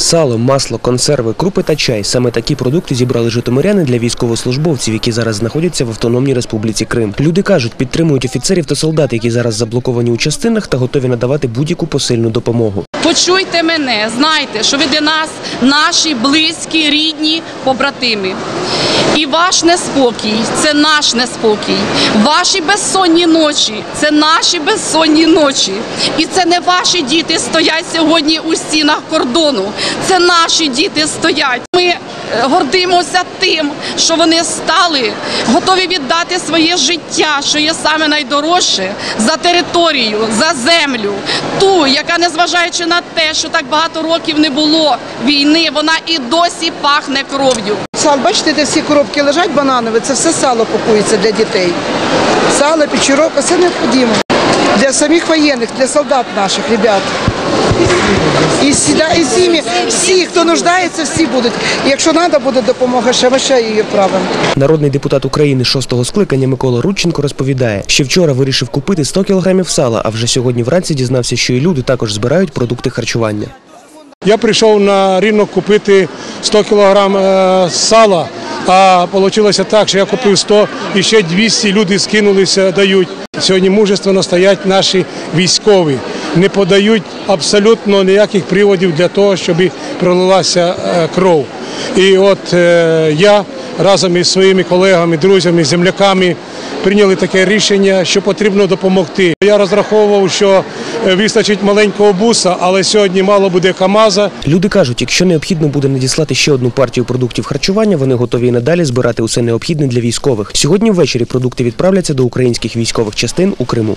Сало, масло, консерви, крупи та чай саме такі продукти зібрали житомиряни для військовослужбовців, які зараз знаходяться в Автономній Республіці Крим. Люди кажуть, підтримують офіцерів та солдат, які зараз заблоковані у частинах та готові надавати будь-яку посильну допомогу. Почуйте мене, знайте, що ви для нас наші близькі, рідні, побратими. І ваш неспокій це наш неспокій. Ваші безсонні ночі це наші безсонні ночі. І це не ваші діти стоять сьогодні у стінах кордону. Це наші діти стоять. Ми гордимося тим, що вони стали, готові віддати своє життя, що є саме найдорожче, за територію, за землю, ту, яка, незважаючи на те, що так багато років не було війни, вона і досі пахне кров'ю. Сал, бачите, де всі коробки лежать бананові, це все сало пакується для дітей. Сало, печерок, все необхідно. Для самих воєнних, для солдат наших, ребят. І, сіда, і сім'ї, всі, хто нуждається, всі будуть. І якщо треба буде допомога, ще ми ще її вправимо. Народний депутат України шостого скликання Микола Рудченко розповідає, що вчора вирішив купити 100 кілограмів сала, а вже сьогодні вранці дізнався, що і люди також збирають продукти харчування. Я прийшов на ринок купити 100 кілограм е, сала, а вийшло так, що я купив 100 і ще 200 люди скинулися, дають. Сьогодні мужественно стоять наші військові, не подають абсолютно ніяких приводів для того, щоб пролилася е, кров. І от е, я разом із своїми колегами, друзями, земляками прийняли таке рішення, що потрібно допомогти. Я розраховував, що е, вистачить маленького буса, але сьогодні мало буде КАМАЗа. Люди кажуть, якщо необхідно буде надіслати ще одну партію продуктів харчування, вони готові і надалі збирати усе необхідне для військових. Сьогодні ввечері продукти відправляться до українських військових частин у Криму.